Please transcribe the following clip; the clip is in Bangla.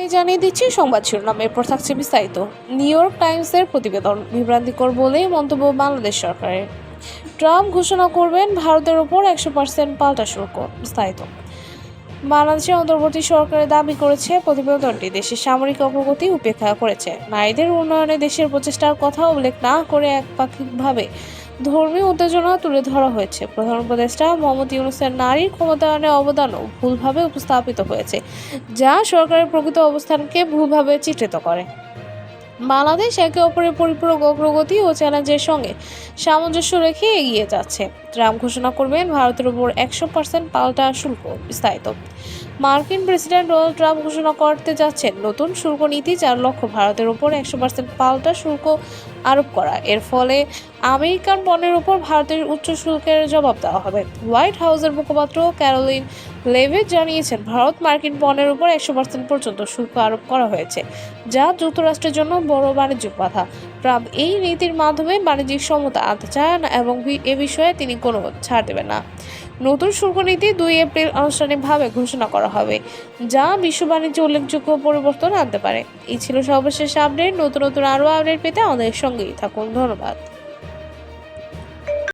এই জানিয়ে দিচ্ছি সংবাদ শিরোনাম। এরপর থাকছে বিস্তারিত। নিউ ইয়র্ক টাইমসের প্রতিবেদন, বিভ্রান্তিকর বলেই মন্তব্য বাংলাদেশ সরকারের। ট্রাম্প ঘোষণা করবেন ভারতের ওপর একশো পার্সেন্ট পাল্টা শুল্ক, বিস্তারিত। বাংলাদেশের অন্তর্বর্তী সরকারের দাবি করেছে প্রতিবেদনটি, দেশের সামরিক অগ্রগতি উপেক্ষা করেছে। নারীদের উন্নয়নে দেশের প্রচেষ্টার কথা উল্লেখ না করে একপাক্ষিকভাবে ধর্মীয় উত্তেজনা তুলে ধরা হয়েছে। প্রধান উপদেষ্টা মোহাম্মদ ইউনুসের নারীর ক্ষমতায়নে অবদানও ভুলভাবে উপস্থাপিত হয়েছে, যা সরকারের প্রকৃত অবস্থানকে ভুলভাবে চিত্রিত করে। বাংলাদেশ একে অপরের পরিপূরক অগ্রগতি ও চ্যালেঞ্জের সঙ্গে সামঞ্জস্য রেখে এগিয়ে যাচ্ছে। ট্রাম্প ঘোষণা করবেন ভারতের উপর একশো পার্সেন্ট পাল্টা শুল্ক বিস্তারিত। মার্কিন প্রেসিডেন্ট ডোনাল্ড ট্রাম্প ঘোষণা করতে যাচ্ছেন নতুন শুল্ক নীতি যার লক্ষ্য ভারতের উপর একশো পার্সেন্ট পাল্টা শুল্ক আরোপ করা। এর ফলে আমেরিকান পণ্যের উপর ভারতের উচ্চ শুল্কের জবাব দেওয়া হবে। হোয়াইট হাউসের মুখপাত্র ক্যারোলিন লেভিট জানিয়েছেন, ভারত মার্কিন পণ্যের উপর একশো পার্সেন্ট পর্যন্ত শুল্ক আরোপ করা হয়েছে, যা যুক্তরাষ্ট্রের জন্য বড় বাণিজ্যিক বাধা। ট্রাম্প এই নীতির মাধ্যমে বাণিজ্যিক সমতা আনতে চান এবং এ বিষয়ে তিনি কোনো ছাড় দেবেন না। নতুন শুল্ক নীতি দুই এপ্রিল আনুষ্ঠানিকভাবে ঘোষণা করা হবে, যা বিশ্ব বাণিজ্যে উল্লেখযোগ্য পরিবর্তন আনতে পারে। এই ছিল সর্বশেষ আপডেট। নতুন নতুন আরও আপডেট পেতে আমাদের সঙ্গেই থাকুন। ধন্যবাদ।